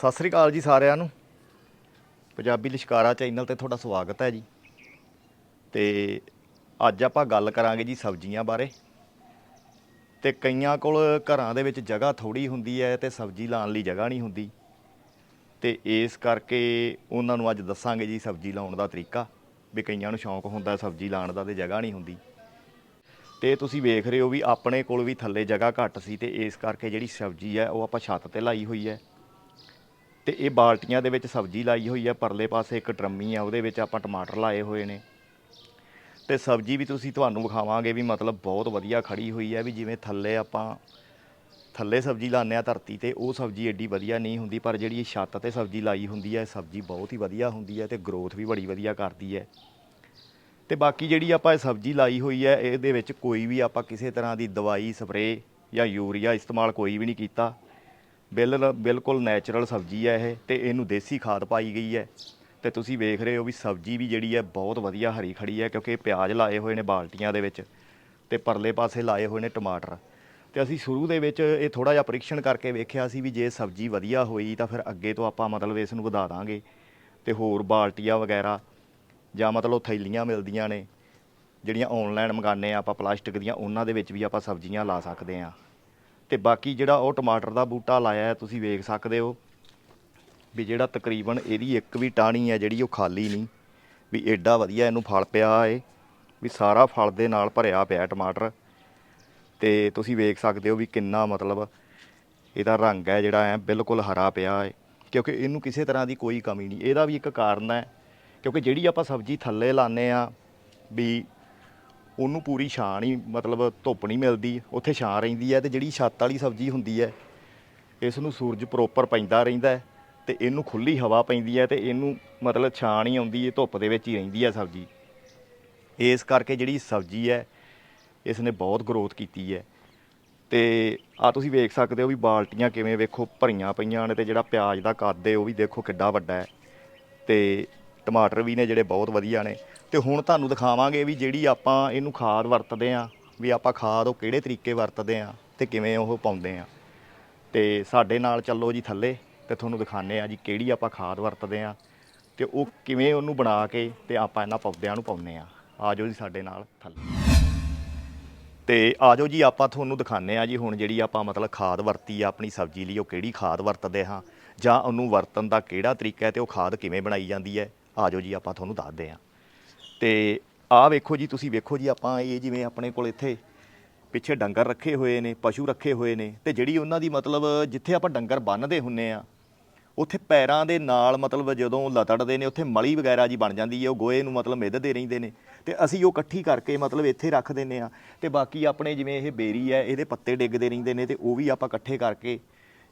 ਸਤਿ ਸ੍ਰੀ ਅਕਾਲ ਜੀ ਸਾਰਿਆਂ ਨੂੰ। ਪੰਜਾਬੀ ਲਿਸ਼ਕਾਰਾ ਚੈਨਲ ਤੇ ਤੁਹਾਡਾ ਸਵਾਗਤ ਹੈ ਜੀ। ਤੇ ਅੱਜ ਆਪਾਂ ਗੱਲ ਕਰਾਂਗੇ ਜੀ ਸਬਜ਼ੀਆਂ ਬਾਰੇ। ਤੇ ਕਈਆਂ ਕੋਲ ਘਰਾਂ ਦੇ ਵਿੱਚ ਜਗ੍ਹਾ ਥੋੜੀ ਹੁੰਦੀ ਹੈ ਤੇ ਸਬਜ਼ੀ ਲਾਉਣ ਲਈ ਜਗ੍ਹਾ ਨਹੀਂ ਹੁੰਦੀ। ਤੇ ਇਸ ਕਰਕੇ ਉਹਨਾਂ ਨੂੰ ਅੱਜ ਦੱਸਾਂਗੇ ਜੀ ਸਬਜ਼ੀ ਲਾਉਣ ਦਾ ਤਰੀਕਾ, ਵੀ ਕਈਆਂ ਨੂੰ ਸ਼ੌਂਕ ਹੁੰਦਾ ਸਬਜ਼ੀ ਲਾਉਣ ਦਾ ਤੇ ਜਗ੍ਹਾ ਨਹੀਂ ਹੁੰਦੀ। ਤੇ ਤੁਸੀਂ ਵੇਖ ਰਹੇ ਹੋ ਵੀ ਆਪਣੇ ਕੋਲ ਵੀ ਥੱਲੇ ਜਗ੍ਹਾ ਘੱਟ ਸੀ ਤੇ ਇਸ ਕਰਕੇ ਜਿਹੜੀ ਸਬਜ਼ੀ ਹੈ ਉਹ ਆਪਾਂ ਛੱਤ ਤੇ ਲਾਈ ਹੋਈ ਹੈ। ਤੇ ਇਹ ਬਾਲਟੀਆਂ ਦੇ ਵਿੱਚ ਸਬਜ਼ੀ ਲਾਈ ਹੋਈ ਹੈ ਪਰਲੇ ਪਾਸੇ ਇੱਕ ਟਰਮੀ ਆ, ਉਹਦੇ ਵਿੱਚ ਆਪਾਂ ਟਮਾਟਰ ਲਾਏ ਹੋਏ ਨੇ। ਤੇ ਸਬਜ਼ੀ ਵੀ ਤੁਸੀਂ ਤੁਹਾਨੂੰ ਵਿਖਾਵਾਂਗੇ ਵੀ ਮਤਲਬ ਬਹੁਤ ਵਧੀਆ ਖੜੀ ਹੋਈ ਹੈ ਵੀ ਜਿਵੇਂ ਥੱਲੇ ਆਪਾਂ ਥੱਲੇ ਸਬਜ਼ੀ ਲਾਉਂਦੇ ਆ ਧਰਤੀ ਤੇ, ਉਹ ਸਬਜ਼ੀ ਏਡੀ ਵਧੀਆ ਨਹੀਂ ਹੁੰਦੀ, ਪਰ ਜਿਹੜੀ ਇਹ ਛੱਤ ਤੇ ਸਬਜ਼ੀ ਲਾਈ ਹੁੰਦੀ ਹੈ ਸਬਜ਼ੀ ਬਹੁਤ ਹੀ ਵਧੀਆ ਹੁੰਦੀ ਹੈ ਤੇ ਗਰੋਥ ਵੀ ਬੜੀ ਵਧੀਆ ਕਰਦੀ ਹੈ ਤੇ ਬਾਕੀ ਜਿਹੜੀ ਆਪਾਂ ਇਹ ਸਬਜ਼ੀ ਲਾਈ ਹੋਈ ਹੈ ਇਹਦੇ ਵਿੱਚ ਕੋਈ ਵੀ ਆਪਾਂ ਕਿਸੇ ਤਰ੍ਹਾਂ ਦੀ ਦਵਾਈ, ਸਪਰੇਅ ਜਾਂ ਯੂਰੀਆ ਇਸਤੇਮਾਲ ਕੋਈ ਵੀ ਨਹੀਂ ਕੀਤਾ। ਬਿਲ ਬਿਲਕੁਲ ਨੈਚੁਰਲ ਸਬਜ਼ੀ ਹੈ ਇਹ ਤੇ ਇਹਨੂੰ ਦੇਸੀ ਖਾਦ ਪਾਈ ਗਈ ਹੈ। ਤੇ ਤੁਸੀਂ ਵੇਖ ਰਹੇ ਹੋ ਵੀ ਸਬਜ਼ੀ ਵੀ ਜਿਹੜੀ ਹੈ ਬਹੁਤ ਵਧੀਆ ਹਰੀ ਖੜੀ ਹੈ ਕਿਉਂਕਿ ਪਿਆਜ਼ ਲਾਏ ਹੋਏ ਨੇ ਬਾਲਟੀਆਂ ਦੇ ਵਿੱਚ ਤੇ ਪਰਲੇ ਪਾਸੇ ਲਾਏ ਹੋਏ ਨੇ ਟਮਾਟਰ। ਤੇ ਅਸੀਂ ਸ਼ੁਰੂ ਦੇ ਵਿੱਚ ਇਹ ਥੋੜਾ ਜਿਹਾ ਪਰੀਖਣ ਕਰਕੇ ਵੇਖਿਆ ਸੀ ਵੀ ਜੇ ਸਬਜ਼ੀ ਵਧੀਆ ਹੋਈ ਤਾਂ ਫਿਰ ਅੱਗੇ ਤੋਂ ਆਪਾਂ ਮਤਲਬ ਇਸ ਨੂੰ ਵਧਾ ਦਾਂਗੇ ਤੇ ਹੋਰ ਬਾਲਟੀਆਂ ਵਗੈਰਾ ਜਾਂ ਮਤਲਬ ਥੈਲੀਆਂ ਮਿਲਦੀਆਂ ਨੇ, ਜਿਹੜੀਆਂ ਆਨਲਾਈਨ ਮੰਗਾਉਂਦੇ ਆ ਆਪਾਂ, ਪਲਾਸਟਿਕ ਦੀਆਂ, ਉਹਨਾਂ ਦੇ ਵਿੱਚ ਵੀ ਆਪਾਂ ਸਬਜ਼ੀਆਂ ਲਾ ਸਕਦੇ ਆ ਤੇ ਬਾਕੀ ਜਿਹੜਾ ਉਹ ਟਮਾਟਰ ਦਾ ਬੂਟਾ ਲਾਇਆ ਹੈ, ਤੁਸੀਂ ਵੇਖ ਸਕਦੇ ਹੋ ਵੀ ਜਿਹੜਾ ਤਕਰੀਬਨ ਇਹਦੀ ਇੱਕ ਵੀ ਟਾਹਣੀ ਹੈ, ਜਿਹੜੀ ਉਹ ਖਾਲੀ ਨਹੀਂ, ਵੀ ਐਡਾ ਵਧੀਆ ਇਹਨੂੰ ਫਲ ਪਿਆ ਏ ਵੀ ਸਾਰਾ ਫਲ ਦੇ ਨਾਲ ਭਰਿਆ ਪਿਆ ਟਮਾਟਰ। ਤੇ ਤੁਸੀਂ ਵੇਖ ਸਕਦੇ ਹੋ ਵੀ ਕਿੰਨਾ ਮਤਲਬ ਇਹਦਾ ਰੰਗ ਹੈ ਜਿਹੜਾ ਹੈ ਬਿਲਕੁਲ ਹਰਾ ਪਿਆ ਹੈ, ਕਿਉਂਕਿ ਇਹਨੂੰ ਕਿਸੇ ਤਰ੍ਹਾਂ ਦੀ ਕੋਈ ਕਮੀ ਨਹੀਂ। ਇਹਦਾ ਵੀ ਇੱਕ ਕਾਰਨ ਹੈ, ਕਿਉਂਕਿ ਜਿਹੜੀ ਆਪਾਂ ਸਬਜ਼ੀ ਥੱਲੇ ਲਾਉਂਦੇ ਆ ਵੀ ਉਹਨੂੰ ਪੂਰੀ ਛਾਂ ਨਹੀਂ, ਮਤਲਬ ਧੁੱਪ ਨਹੀਂ ਮਿਲਦੀ, ਉੱਥੇ ਛਾਂ ਰਹਿੰਦੀ ਹੈ ਤੇ ਜਿਹੜੀ ਛੱਤ ਵਾਲੀ ਸਬਜ਼ੀ ਹੁੰਦੀ ਹੈ, ਇਸ ਨੂੰ ਸੂਰਜ ਪ੍ਰੋਪਰ ਪੈਂਦਾ ਰਹਿੰਦਾ ਹੈ ਤੇ ਇਹਨੂੰ ਖੁੱਲੀ ਹਵਾ ਪੈਂਦੀ ਹੈ ਤੇ ਇਹਨੂੰ ਮਤਲਬ ਛਾਂ ਨਹੀਂ ਆਉਂਦੀ, ਇਹ ਧੁੱਪ ਦੇ ਵਿੱਚ ਹੀ ਰਹਿੰਦੀ ਹੈ ਸਬਜ਼ੀ। ਇਸ ਕਰਕੇ ਜਿਹੜੀ ਸਬਜ਼ੀ ਹੈ ਇਸ ਨੇ ਬਹੁਤ ਗਰੋਥ ਕੀਤੀ ਹੈ। ਤੇ ਆ ਤੁਸੀਂ ਵੇਖ ਸਕਦੇ ਹੋ ਵੀ ਬਾਲਟੀਆਂ ਕਿਵੇਂ ਵੇਖੋ ਭਰੀਆਂ ਪਈਆਂ ਨੇ ਤੇ ਜਿਹੜਾ ਪਿਆਜ਼ ਦਾ ਕੱਦ ਹੈ, ਉਹ ਵੀ ਦੇਖੋ ਕਿੱਡਾ ਵੱਡਾ ਹੈ। ਤੇ ਟਮਾਟਰ ਵੀ ਨੇ ਜਿਹੜੇ ਬਹੁਤ ਵਧੀਆ ਨੇ। ਤੇ ਹੁਣ ਤੁਹਾਨੂੰ ਦਿਖਾਵਾਂਗੇ ਵੀ ਜਿਹੜੀ ਆਪਾਂ ਇਹਨੂੰ ਖਾਦ ਵਰਤਦੇ ਆ, ਵੀ ਆਪਾਂ ਖਾਦ ਉਹ ਕਿਹੜੇ ਤਰੀਕੇ ਵਰਤਦੇ ਆ ਤੇ ਕਿਵੇਂ ਉਹ ਪਾਉਂਦੇ ਆ। ਤੇ ਸਾਡੇ ਨਾਲ ਚੱਲੋ ਜੀ ਥੱਲੇ ਤੇ ਤੁਹਾਨੂੰ ਦਿਖਾਣੇ ਆ ਜੀ ਕਿਹੜੀ ਆਪਾਂ ਖਾਦ ਵਰਤਦੇ ਆ ਤੇ ਉਹ ਕਿਵੇਂ ਉਹਨੂੰ ਬਣਾ ਕੇ ਤੇ ਆਪਾਂ ਇਹਨਾਂ ਪੌਦਿਆਂ ਨੂੰ ਪਾਉਂਦੇ ਆ। ਆਜੋ ਜੀ ਸਾਡੇ ਨਾਲ ਥੱਲੇ। ਤੇ ਆਜੋ ਜੀ ਆਪਾਂ ਤੁਹਾਨੂੰ ਦਿਖਾਣੇ ਆ ਜੀ ਹੁਣ ਜਿਹੜੀ ਆਪਾਂ ਮਤਲਬ ਖਾਦ ਵਰਤੀ ਆ ਆਪਣੀ ਸਬਜ਼ੀ ਲਈ, ਉਹ ਕਿਹੜੀ ਖਾਦ ਵਰਤਦੇ ਹਾਂ ਜਾਂ ਉਹਨੂੰ ਵਰਤਣ ਦਾ ਕਿਹੜਾ ਤਰੀਕਾ ਹੈ ਤੇ ਉਹ ਖਾਦ ਕਿਵੇਂ ਬਣਾਈ ਜਾਂਦੀ ਹੈ। ਆਜੋ ਜੀ, ਆਪਾਂ ਤੁਹਾਨੂੰ ਦੱਸਦੇ ਹਾਂ ਤੇ ਆਹ ਵੇਖੋ ਜੀ, ਤੁਸੀਂ ਵੇਖੋ ਜੀ, ਆਪਾਂ ਇਹ ਜਿਵੇਂ ਆਪਣੇ ਕੋਲ ਇੱਥੇ ਪਿੱਛੇ ਡੰਗਰ ਰੱਖੇ ਹੋਏ ਨੇ, ਪਸ਼ੂ ਰੱਖੇ ਹੋਏ ਨੇ, ਤੇ ਜਿਹੜੀ ਉਹਨਾਂ ਦੀ ਮਤਲਬ ਜਿੱਥੇ ਆਪਾਂ ਡੰਗਰ ਬੰਨਦੇ ਹੁੰਨੇ ਆ, ਉੱਥੇ ਪੈਰਾਂ ਦੇ ਨਾਲ ਮਤਲਬ ਜਦੋਂ ਲਤੜਦੇ ਨੇ, ਉੱਥੇ ਮਲੀ ਵਗੈਰਾ ਜੀ ਬਣ ਜਾਂਦੀ ਹੈ ਉਹ ਗੋਏ ਨੂੰ ਮਤਲਬ ਮਿੱਧਦੇ ਰਹਿੰਦੇ ਨੇ, ਤੇ ਅਸੀਂ ਉਹ ਇਕੱਠੀ ਕਰਕੇ ਮਤਲਬ ਇੱਥੇ ਰੱਖ ਦਿੰਨੇ ਆ। ਤੇ ਬਾਕੀ ਆਪਣੇ ਜਿਵੇਂ ਇਹ ਬੇਰੀ ਹੈ ਇਹਦੇ ਪੱਤੇ ਡਿੱਗਦੇ ਰਹਿੰਦੇ ਨੇ, ਤੇ ਉਹ ਵੀ ਆਪਾਂ ਇਕੱਠੇ ਕਰਕੇ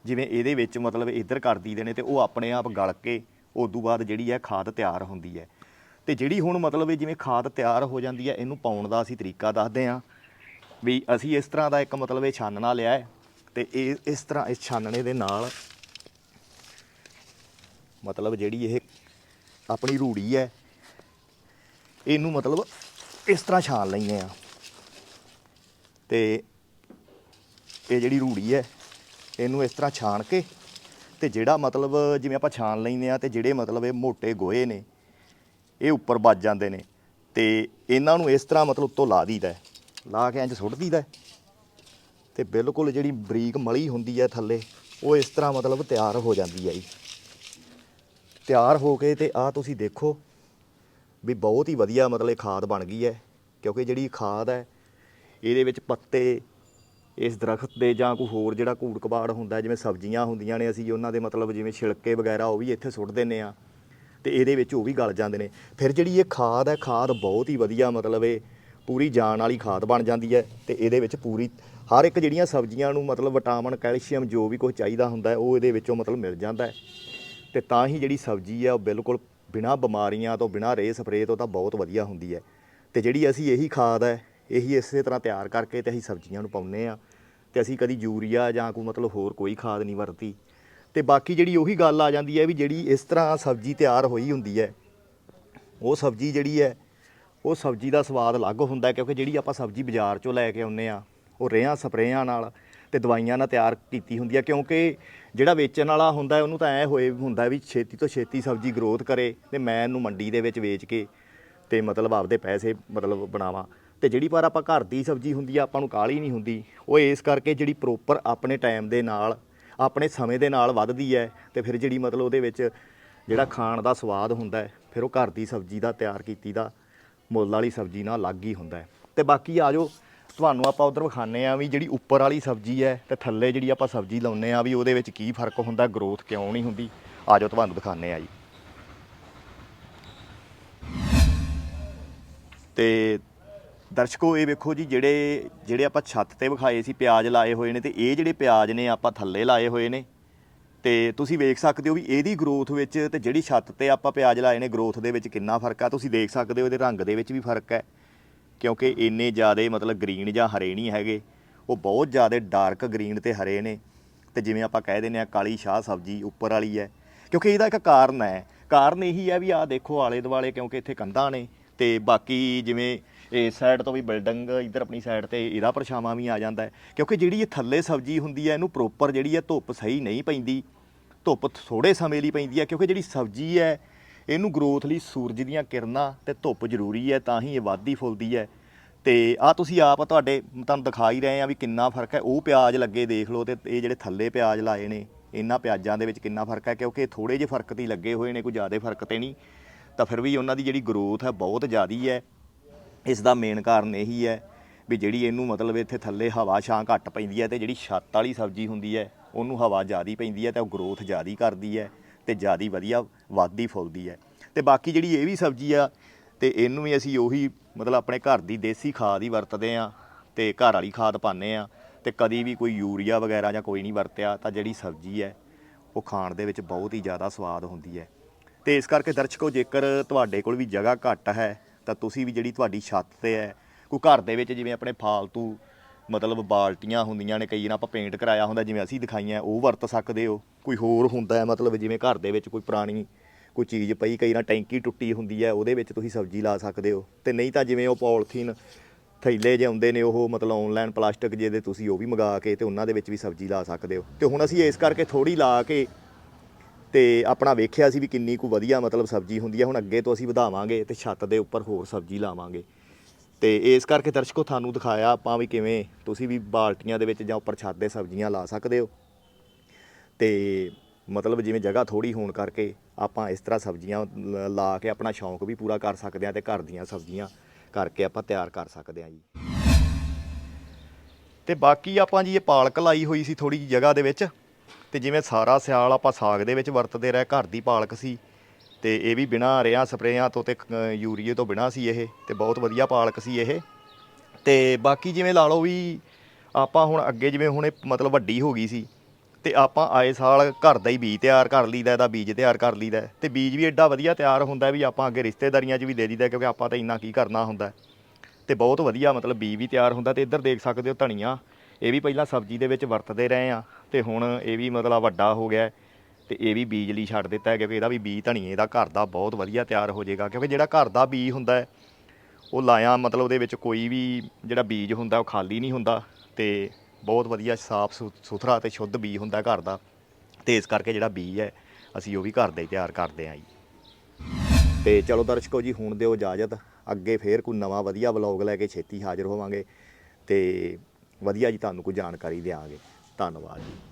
ਜਿਵੇਂ ਇਹਦੇ ਵਿੱਚ ਮਤਲਬ ਇੱਧਰ ਕਰ ਦਈਦੇ ਨੇ, ਤੇ ਉਹ ਆਪਣੇ ਆਪ ਗਲ ਕੇ ਉਦੋਂ ਬਾਅਦ ਜਿਹੜੀ ਹੈ ਖਾਦ ਤਿਆਰ ਹੁੰਦੀ ਹੈ। ਤੇ ਜਿਹੜੀ ਹੁਣ ਮਤਲਬ ਇਹ ਜਿਵੇਂ ਖਾਦ ਤਿਆਰ ਹੋ ਜਾਂਦੀ ਹੈ, ਇਹਨੂੰ ਪਾਉਣ ਦਾ ਅਸੀਂ ਤਰੀਕਾ ਦੱਸਦੇ ਹਾਂ। ਵੀ ਅਸੀਂ ਇਸ ਤਰ੍ਹਾਂ ਦਾ ਇੱਕ ਮਤਲਬ ਇਹ ਛਾਨਣਾ ਲਿਆ ਹੈ ਤੇ ਇਹ ਇਸ ਤਰ੍ਹਾਂ ਇਸ ਛਾਨਣੇ ਦੇ ਨਾਲ ਮਤਲਬ ਜਿਹੜੀ ਇਹ ਆਪਣੀ ਰੂੜੀ ਹੈ, ਇਹਨੂੰ ਮਤਲਬ ਇਸ ਤਰ੍ਹਾਂ ਛਾਣ ਲਈਏ ਆ ਤੇ ਇਹ ਜਿਹੜੀ ਰੂੜੀ ਹੈ, ਇਹਨੂੰ ਇਸ ਤਰ੍ਹਾਂ ਛਾਣ ਕੇ ਤੇ ਜਿਹੜਾ ਮਤਲਬ ਜਿਵੇਂ ਆਪਾਂ ਛਾਣ ਲੈਂਦੇ ਆ ਤੇ ਜਿਹੜੇ ਮਤਲਬ ਇਹ ਮੋٹے ਗੋਹੇ ਨੇ, ਇਹ ਉੱਪਰ ਵੱਜ ਜਾਂਦੇ ਨੇ ਤੇ ਇਹਨਾਂ ਨੂੰ ਇਸ ਤਰ੍ਹਾਂ ਮਤਲਬ ਉੱਤੋਂ ਲਾ ਦੀਦਾ ਲਾ ਕੇ ਇੰਜ ਸੁੱਟ ਦੀਦਾ ਹੈ। ਤੇ ਬਿਲਕੁਲ ਜਿਹੜੀ ਬਰੀਕ ਮਲੀ ਹੁੰਦੀ ਹੈ ਥੱਲੇ, ਉਹ ਇਸ ਤਰ੍ਹਾਂ ਮਤਲਬ ਤਿਆਰ ਹੋ ਜਾਂਦੀ ਹੈ ਜੀ ਤਿਆਰ ਹੋ ਕੇ ਤੇ ਆ ਤੁਸੀਂ ਦੇਖੋ ਵੀ ਬਹੁਤ ਹੀ ਵਧੀਆ ਮਤਲਬ ਇਹ ਖਾਦ ਬਣ ਗਈ ਹੈ, ਕਿਉਂਕਿ ਜਿਹੜੀ ਖਾਦ ਹੈ, ਇਹਦੇ ਵਿੱਚ ਪੱਤੇ ਇਸ ਦਰਖਤ ਦੇ ਜਾਂ ਕੋਈ ਹੋਰ ਜਿਹੜਾ ਕੂੜ ਕਬਾੜ ਹੁੰਦਾ ਜਿਵੇਂ ਸਬਜ਼ੀਆਂ ਹੁੰਦੀਆਂ ਨੇ, ਅਸੀਂ ਉਹਨਾਂ ਦੇ ਮਤਲਬ ਜਿਵੇਂ ਛਿਲਕੇ ਵਗੈਰਾ ਉਹ ਵੀ ਇੱਥੇ ਸੁੱਟ ਦਿੰਨੇ ਆ ਤੇ ਇਹਦੇ ਵਿੱਚ ਉਹ ਵੀ ਗਲ ਜਾਂਦੇ ਨੇ। ਫਿਰ ਜਿਹੜੀ ਇਹ ਖਾਦ ਹੈ, ਖਾਦ ਬਹੁਤ ਹੀ ਵਧੀਆ ਮਤਲਬ ਇਹ ਪੂਰੀ ਜਾਨ ਵਾਲੀ ਖਾਦ ਬਣ ਜਾਂਦੀ ਹੈ ਤੇ ਇਹਦੇ ਵਿੱਚ ਪੂਰੀ ਹਰ ਇੱਕ ਜਿਹੜੀਆਂ ਸਬਜ਼ੀਆਂ ਨੂੰ ਮਤਲਬ ਵਿਟਾਮਿਨ, ਕੈਲਸ਼ੀਅਮ ਜੋ ਵੀ ਕੁਝ ਚਾਹੀਦਾ ਹੁੰਦਾ ਉਹ ਇਹਦੇ ਵਿੱਚੋਂ ਮਤਲਬ ਮਿਲ ਜਾਂਦਾ ਹੈ। ਤੇ ਤਾਂ ਹੀ ਜਿਹੜੀ ਸਬਜ਼ੀ ਆ ਉਹ ਬਿਲਕੁਲ ਬਿਨਾਂ ਬਿਮਾਰੀਆਂ ਤੋਂ, ਬਿਨਾਂ ਰੇ ਸਪਰੇਅ ਤੋਂ ਤਾਂ ਬਹੁਤ ਵਧੀਆ ਹੁੰਦੀ ਹੈ। ਤੇ ਜਿਹੜੀ ਅਸੀਂ ਇਹੀ ਖਾਦ ਹੈ, ਇਹੀ ਇਸੇ ਤਰ੍ਹਾਂ ਤਿਆਰ ਕਰਕੇ ਤੇ ਅਸੀਂ ਸਬਜ਼ੀਆਂ ਨੂੰ ਪਾਉਂਦੇ ਆ ਤੇ ਅਸੀਂ ਕਦੀ ਯੂਰੀਆ ਜਾਂ ਕੋਈ ਮਤਲਬ ਹੋਰ ਕੋਈ ਖਾਦ ਨਹੀਂ ਵਰਤੀ। ਤੇ ਬਾਕੀ ਜਿਹੜੀ ਉਹੀ ਗੱਲ ਆ ਜਾਂਦੀ ਹੈ ਵੀ ਜਿਹੜੀ ਇਸ ਤਰ੍ਹਾਂ ਸਬਜ਼ੀ ਤਿਆਰ ਹੋਈ ਹੁੰਦੀ ਹੈ, ਉਹ ਸਬਜ਼ੀ ਜਿਹੜੀ ਹੈ, ਉਹ ਸਬਜ਼ੀ ਦਾ ਸਵਾਦ ਅਲੱਗ ਹੁੰਦਾ ਕਿਉਂਕਿ ਜਿਹੜੀ ਆਪਾਂ ਸਬਜ਼ੀ ਬਾਜ਼ਾਰ ਚੋਂ ਲੈ ਕੇ ਆਉਂਦੇ ਆ ਉਹ ਰੇਹਾਂ ਸਪਰੇਆਂ ਨਾਲ ਤੇ ਦਵਾਈਆਂ ਨਾਲ ਤਿਆਰ ਕੀਤੀ ਹੁੰਦੀ ਹੈ ਕਿਉਂਕਿ ਜਿਹੜਾ ਵੇਚਣ ਵਾਲਾ ਹੁੰਦਾ ਉਹਨੂੰ ਤਾਂ ਐ ਹੋਏ ਹੁੰਦਾ ਵੀ ਛੇਤੀ ਤੋਂ ਛੇਤੀ ਸਬਜ਼ੀ ਗਰੋਥ ਕਰੇ ਤੇ ਮੈਂ ਇਹਨੂੰ ਮੰਡੀ ਦੇ ਵਿੱਚ ਵੇਚ ਕੇ ਤੇ ਮਤਲਬ ਆਪਦੇ ਪੈਸੇ ਮਤਲਬ ਬਣਾਵਾਂ। ਤੇ ਜਿਹੜੀ ਪਰ ਆਪਾਂ ਘਰ ਦੀ ਸਬਜ਼ੀ ਹੁੰਦੀ ਆ, ਆਪਾਂ ਨੂੰ ਕਾਹਲੀ ਨਹੀਂ ਹੁੰਦੀ। ਉਹ ਇਸ ਕਰਕੇ ਜਿਹੜੀ ਪ੍ਰੋਪਰ ਆਪਣੇ ਟਾਈਮ ਦੇ ਨਾਲ, ਆਪਣੇ ਸਮੇਂ ਦੇ ਨਾਲ ਵੱਧਦੀ ਹੈ ਤੇ ਫਿਰ ਜਿਹੜੀ ਮਤਲਬ ਉਹਦੇ ਵਿੱਚ ਜਿਹੜਾ ਖਾਣ ਦਾ ਸਵਾਦ ਹੁੰਦਾ ਹੈ, ਫਿਰ ਉਹ ਘਰ ਦੀ ਸਬਜ਼ੀ ਦਾ, ਤਿਆਰ ਕੀਤੀ ਦਾ, ਮੁੱਲ ਵਾਲੀ ਸਬਜ਼ੀ ਨਾਲ ਅਲੱਗ ਹੀ ਹੁੰਦਾ ਹੈ। ਤੇ ਬਾਕੀ ਆ ਜਾਓ, ਤੁਹਾਨੂੰ ਆਪਾਂ ਉਧਰ ਵਿਖਾਣੇ ਆ ਵੀ ਜਿਹੜੀ ਉੱਪਰ ਵਾਲੀ ਸਬਜ਼ੀ ਹੈ ਤੇ ਥੱਲੇ ਜਿਹੜੀ ਆਪਾਂ ਸਬਜ਼ੀ ਲਾਉਨੇ ਆ ਵੀ ਉਹਦੇ ਵਿੱਚ ਕੀ ਫ਼ਰਕ ਹੁੰਦਾ ਗਰੋਥ ਕਿਉਂ ਨਹੀਂ ਹੁੰਦੀ। ਆ ਜਾਓ, ਤੁਹਾਨੂੰ ਦਿਖਾਣੇ ਆ ਜੀ। ਤੇ ਦਰਸ਼ਕੋ, ਇਹ ਵੇਖੋ ਜੀ, ਜਿਹੜੇ ਜਿਹੜੇ ਆਪਾਂ ਛੱਤ ਤੇ ਵਿਖਾਏ ਸੀ, ਪਿਆਜ਼ ਲਾਏ ਹੋਏ ਨੇ ਤੇ ਇਹ ਜਿਹੜੇ ਪਿਆਜ਼ ਨੇ, ਆਪਾਂ ਥੱਲੇ ਲਾਏ ਹੋਏ ਨੇ। ਤੇ ਤੁਸੀਂ ਵੇਖ ਸਕਦੇ ਹੋ ਵੀ ਇਹਦੀ ਗਰੋਥ ਵਿੱਚ ਤੇ ਜਿਹੜੀ ਛੱਤ ਤੇ ਆਪਾਂ ਪਿਆਜ਼ ਲਾਏ ਨੇ ਗਰੋਥ ਦੇ ਵਿੱਚ ਕਿੰਨਾ ਫ਼ਰਕ ਆ। ਤੁਸੀਂ ਦੇਖ ਸਕਦੇ ਹੋ ਇਹਦੇ ਰੰਗ ਦੇ ਵਿੱਚ ਵੀ ਫ਼ਰਕ ਹੈ, ਕਿਉਂਕਿ ਇੰਨੇ ਜ਼ਿਆਦਾ ਮਤਲਬ ਗ੍ਰੀਨ ਜਾਂ ਹਰੇ ਨਹੀਂ ਹੈਗੇ। ਉਹ ਬਹੁਤ ਜ਼ਿਆਦਾ ਡਾਰਕ ਗ੍ਰੀਨ ਤੇ ਹਰੇ ਨੇ। ਤੇ ਜਿਵੇਂ ਆਪਾਂ ਕਹਿ ਦਿੰਦੇ ਆ ਕਾਲੀ ਸ਼ਾਹ ਸਬਜ਼ੀ ਉੱਪਰ ਵਾਲੀ ਹੈ। ਕਿਉਂਕਿ ਇਹਦਾ ਇੱਕ ਕਾਰਨ ਹੈ। ਕਾਰਨ ਇਹੀ ਹੈ ਵੀ ਆਹ ਦੇਖੋ ਆਲੇ ਦੁਆਲੇ ਕਿਉਂਕਿ ਇੱਥੇ ਕੰਧਾਂ ਨੇ। ਤੇ ਬਾਕੀ ਜਿਵੇਂ ਇਸ ਸਾਈਡ ਤੋਂ ਵੀ ਬਿਲਡਿੰਗ ਇੱਧਰ ਆਪਣੀ ਸਾਈਡ ਤੇ ਇਹਦਾ ਪਰਛਾਵਾਂ ਵੀ ਆ ਜਾਂਦਾ ਹੈ। ਕਿਉਂਕਿ ਜਿਹੜੀ ਇਹ ਥੱਲੇ ਸਬਜ਼ੀ ਹੁੰਦੀ ਹੈ, ਇਹਨੂੰ ਪ੍ਰੋਪਰ ਜਿਹੜੀ ਹੈ ਧੁੱਪ ਸਹੀ ਨਹੀਂ ਪੈਂਦੀ। ਧੁੱਪ ਥੋੜੇ ਸਮੇਂ ਲਈ ਪੈਂਦੀ ਹੈ, ਕਿਉਂਕਿ ਜਿਹੜੀ ਸਬਜ਼ੀ ਹੈ, ਇਹਨੂੰ ਗਰੋਥ ਲਈ ਸੂਰਜ ਦੀਆਂ ਕਿਰਨਾਂ ਤੇ ਧੁੱਪ ਜ਼ਰੂਰੀ ਹੈ, ਤਾਂ ਹੀ ਇਹ ਵੱਧਦੀ ਫੁੱਲਦੀ ਹੈ। ਤੇ ਆ ਤੁਸੀਂ ਆਪ ਤੁਹਾਡੇ, ਤੁਹਾਨੂੰ ਦਿਖਾ ਹੀ ਰਹੇ ਆ ਵੀ ਕਿੰਨਾ ਫ਼ਰਕ ਹੈ। ਉਹ ਪਿਆਜ਼ ਲੱਗੇ ਦੇਖ ਲਓ ਤੇ ਇਹ ਜਿਹੜੇ ਥੱਲੇ ਪਿਆਜ਼ ਲਾਏ ਨੇ, ਇਹਨਾਂ ਪਿਆਜ਼ਾਂ ਦੇ ਵਿੱਚ ਕਿੰਨਾ ਫ਼ਰਕ ਹੈ, ਕਿਉਂਕਿ ਥੋੜੇ ਜਿਹੇ ਫ਼ਰਕ ਤੇ ਲੱਗੇ ਹੋਏ ਨੇ, ਕੋਈ ਜ਼ਿਆਦਾ ਫ਼ਰਕ ਤੇ ਨਹੀਂ। ਤਾਂ ਫਿਰ ਵੀ ਉਹਨਾਂ ਦੀ ਜਿਹੜੀ ਗਰੋਥ ਹੈ ਬਹੁਤ ਜ਼ਿਆਦੀ ਹੈ। ਇਸ ਦਾ ਮੇਨ ਕਾਰਨ ਇਹੀ ਹੈ ਵੀ ਜਿਹੜੀ ਇਹਨੂੰ ਮਤਲਬ ਇੱਥੇ ਥੱਲੇ ਹਵਾ ਛਾਂ ਘੱਟ ਪੈਂਦੀ ਹੈ ਤੇ ਜਿਹੜੀ ਛੱਤ ਵਾਲੀ ਸਬਜ਼ੀ ਹੁੰਦੀ ਹੈ, ਉਹਨੂੰ ਹਵਾ ਜ਼ਿਆਦੀ ਪੈਂਦੀ ਹੈ ਤੇ ਉਹ ਗਰੋਥ ਜ਼ਿਆਦੀ ਕਰਦੀ ਹੈ ਤੇ ਜ਼ਿਆਦੀ ਵਧੀਆ ਵੱਧਦੀ ਫੁੱਲਦੀ ਹੈ। ਤੇ ਬਾਕੀ ਜਿਹੜੀ ਇਹ ਵੀ ਸਬਜ਼ੀ ਆ ਤੇ ਇਹਨੂੰ ਵੀ ਅਸੀਂ ਉਹੀ ਮਤਲਬ ਆਪਣੇ ਘਰ ਦੀ ਦੇਸੀ ਖਾਦ ਹੀ ਵਰਤਦੇ ਆ ਤੇ ਘਰ ਵਾਲੀ ਖਾਦ ਪਾਉਂਦੇ ਆ ਤੇ ਕਦੀ ਵੀ ਕੋਈ ਯੂਰੀਆ ਵਗੈਰਾ ਜਾਂ ਕੋਈ ਨਹੀਂ ਵਰਤਿਆ ਤਾਂ ਜਿਹੜੀ ਸਬਜ਼ੀ ਹੈ, ਉਹ ਖਾਣ ਦੇ ਵਿੱਚ ਬਹੁਤ ਹੀ ਜ਼ਿਆਦਾ ਸਵਾਦ ਹੁੰਦੀ ਹੈ। ਤੇ ਇਸ ਕਰਕੇ ਦਰਸ਼ਕੋ ਜੇਕਰ ਤੁਹਾਡੇ ਕੋਲ ਵੀ ਜਗ੍ਹਾ ਘੱਟ ਹੈ ਤਾਂ ਤੁਸੀਂ ਵੀ ਜਿਹੜੀ ਤੁਹਾਡੀ ਛੱਤ ਤੇ ਹੈ, ਕੋਈ ਘਰ ਦੇ ਵਿੱਚ ਜਿਵੇਂ ਆਪਣੇ ਫਾਲਤੂ ਮਤਲਬ ਬਾਲਟੀਆਂ ਹੁੰਦੀਆਂ ਨੇ, ਕਈ ਨਾ ਆਪਾਂ ਪੇਂਟ ਕਰਾਇਆ ਹੁੰਦਾ, ਜਿਵੇਂ ਅਸੀਂ ਦਿਖਾਈਆਂ, ਉਹ ਵਰਤ ਸਕਦੇ ਹੋ? ਕੋਈ ਹੋਰ ਹੁੰਦਾ ਹੈ ਮਤਲਬ ਜਿਵੇਂ ਘਰ ਦੇ ਵਿੱਚ ਕੋਈ ਪੁਰਾਣੀ ਕੋਈ ਚੀਜ਼ ਪਈ, ਕਈ ਨਾ ਟੈਂਕੀ ਟੁੱਟੀ ਹੁੰਦੀ ਹੈ, ਉਹਦੇ ਵਿੱਚ ਤੁਸੀਂ ਸਬਜ਼ੀ ਲਾ ਸਕਦੇ ਹੋ? ਤੇ ਨਹੀਂ ਤਾਂ ਜਿਵੇਂ ਉਹ ਪੋਲੀਥੀਨ ਥੈਲੇ ਜਿਹੇ ਆਉਂਦੇ ਨੇ, ਉਹ ਮਤਲਬ ਆਨਲਾਈਨ ਪਲਾਸਟਿਕ ਜਿਹਦੇ ਤੁਸੀਂ ਉਹ ਵੀ ਮੰਗਾ ਕੇ ਤੇ ਉਹਨਾਂ ਦੇ ਵਿੱਚ ਵੀ ਸਬਜ਼ੀ ਲਾ ਸਕਦੇ ਹੋ? ਤੇ ਹੁਣ ਅਸੀਂ ਇਸ ਕਰਕੇ ਥੋੜੀ ਲਾ ਕੇ ਤੇ ਆਪਣਾ ਵੇਖਿਆ ਸੀ ਵੀ ਕਿੰਨੀ ਕੁ ਵਧੀਆ ਮਤਲਬ ਸਬਜ਼ੀ ਹੁੰਦੀ ਹੈ ਹੁਣ ਅੱਗੇ ਤੋਂ ਅਸੀਂ ਵਧਾਵਾਂਗੇ ਤੇ ਛੱਤ ਦੇ ਉੱਪਰ ਹੋਰ ਸਬਜ਼ੀ ਲਾਵਾਂਗੇ। ਤੇ ਇਸ ਕਰਕੇ ਦਰਸ਼ਕੋ, ਤੁਹਾਨੂੰ ਦਿਖਾਇਆ ਆਪਾਂ ਵੀ ਕਿਵੇਂ ਤੁਸੀਂ ਵੀ ਬਾਲਟੀਆਂ ਦੇ ਵਿੱਚ ਜਾਂ ਉੱਪਰ ਛੱਤ ਦੇ ਸਬਜ਼ੀਆਂ ਲਾ ਸਕਦੇ ਹੋ। ਤੇ ਮਤਲਬ ਜਿਵੇਂ ਜਗ੍ਹਾ ਥੋੜੀ ਹੋਣ ਕਰਕੇ ਆਪਾਂ ਇਸ ਤਰ੍ਹਾਂ ਸਬਜ਼ੀਆਂ ਲ- ਲਾ ਕੇ ਆਪਣਾ ਸ਼ੌਂਕ ਵੀ ਪੂਰਾ ਕਰ ਸਕਦੇ ਹਾਂ ਤੇ ਘਰ ਦੀਆਂ ਸਬਜ਼ੀਆਂ ਕਰਕੇ ਆਪਾਂ ਤਿਆਰ ਕਰ ਸਕਦੇ ਹਾਂ ਜੀ। ਤੇ ਬਾਕੀ ਆਪਾਂ ਜੀ ਇਹ ਪਾਲਕ ਲਾਈ ਹੋਈ ਸੀ ਥੋੜੀ ਜਿਹੀ ਜਗ੍ਹਾ ਦੇ ਵਿੱਚ। ਤੇ ਜਿਵੇਂ ਸਾਰਾ ਸਿਆਲ ਆਪਾਂ ਸਾਗ ਦੇ ਵਿੱਚ ਵਰਤਦੇ ਰਹੇ ਘਰ ਦੀ ਪਾਲਕ ਸੀ ਤੇ ਇਹ ਵੀ ਬਿਨਾਂ ਰਿਆਂ ਸਪਰੇਆਂ ਤੋਂ ਤੇ ਅ, ਯੂਰੀਏ ਤੋਂ ਬਿਨਾਂ ਸੀ ਇਹ ਤੇ ਬਹੁਤ ਵਧੀਆ ਪਾਲਕ ਸੀ ਇਹ। ਤੇ ਬਾਕੀ ਜਿਵੇਂ ਲਾ ਲਓ ਵੀ ਆਪਾਂ ਹੁਣ ਅੱਗੇ ਜਿਵੇਂ ਹੁਣ ਇਹ ਮਤਲਬ ਵੱਡੀ ਹੋ ਗਈ ਸੀ ਤੇ ਆਪਾਂ ਆਏ ਸਾਲ ਘਰ ਦਾ ਹੀ ਬੀਜ ਤਿਆਰ ਕਰ ਲਈਦਾ ਇਹਦਾ ਬੀਜ ਤਿਆਰ ਕਰ ਲਈਦਾ ਤੇ ਬੀਜ ਵੀ ਐਡਾ ਵਧੀਆ ਤਿਆਰ ਹੁੰਦਾ ਵੀ ਆਪਾਂ ਅੱਗੇ ਰਿਸ਼ਤੇਦਾਰੀਆਂ 'ਚ ਵੀ ਦੇ ਦਈਦਾ ਕਿਉਂਕਿ ਆਪਾਂ ਤਾਂ ਇੰਨਾ ਕੀ ਕਰਨਾ ਹੁੰਦਾ। ਤੇ ਬਹੁਤ ਵਧੀਆ ਮਤਲਬ ਬੀਜ ਵੀ ਤਿਆਰ ਹੁੰਦਾ ਤੇ ਇੱਧਰ ਦੇਖ ਸਕਦੇ ਹੋ ਧਨੀਆ ਇਹ ਵੀ ਪਹਿਲਾਂ ਸਬਜ਼ੀ ਦੇ ਵਿੱਚ ਵਰਤਦੇ ਰਹੇ ਆ। ਤੇ ਹੁਣ ਇਹ ਵੀ ਮਤਲਬ ਵੱਡਾ ਹੋ ਗਿਆ ਹੈ ਤੇ ਇਹ ਵੀ ਬੀਜ ਲਈ ਛੱਡ ਦਿੱਤਾ ਹੈ ਕਿਉਂਕਿ ਇਹਦਾ ਵੀ ਬੀਜ ਧਨੀਏ ਦਾ ਘਰ ਦਾ ਬਹੁਤ ਵਧੀਆ ਤਿਆਰ ਹੋ ਜਾਏਗਾ, ਕਿਉਂਕਿ ਜਿਹੜਾ ਘਰ ਦਾ ਬੀਜ ਹੁੰਦਾ ਹੈ, ਉਹ ਲਾਇਆ ਮਤਲਬ ਉਹਦੇ ਵਿੱਚ ਕੋਈ ਵੀ ਜਿਹੜਾ ਬੀਜ ਹੁੰਦਾ ਉਹ ਖਾਲੀ ਨਹੀਂ ਹੁੰਦਾ ਤੇ ਬਹੁਤ ਵਧੀਆ ਸਾਫ਼ ਸੁ- ਸੁਥਰਾ ਤੇ ਸ਼ੁੱਧ ਬੀਜ ਹੁੰਦਾ ਘਰ ਦਾ ਤੇ ਇਸ ਕਰਕੇ ਜਿਹੜਾ ਬੀਜ ਹੈ, ਅਸੀਂ ਉਹ ਵੀ ਘਰ ਦਾ ਹੀ ਤਿਆਰ ਕਰਦੇ ਹਾਂ ਜੀ। ਤੇ ਚਲੋ ਦਰਸ਼ਕੋ ਜੀ, ਹੁਣ ਦਿਓ ਇਜਾਜ਼ਤ, ਅੱਗੇ ਫੇਰ ਕੋਈ ਨਵਾਂ ਵਧੀਆ ਵਲੌਗ ਲੈ ਕੇ ਛੇਤੀ ਹਾਜ਼ਰ ਹੋਵਾਂਗੇ ਤੇ ਵਧੀਆ ਜੀ ਤੁਹਾਨੂੰ ਕੋਈ ਜਾਣਕਾਰੀ ਦਿਆਂਗੇ। ਧੰਨਵਾਦ ਜੀ।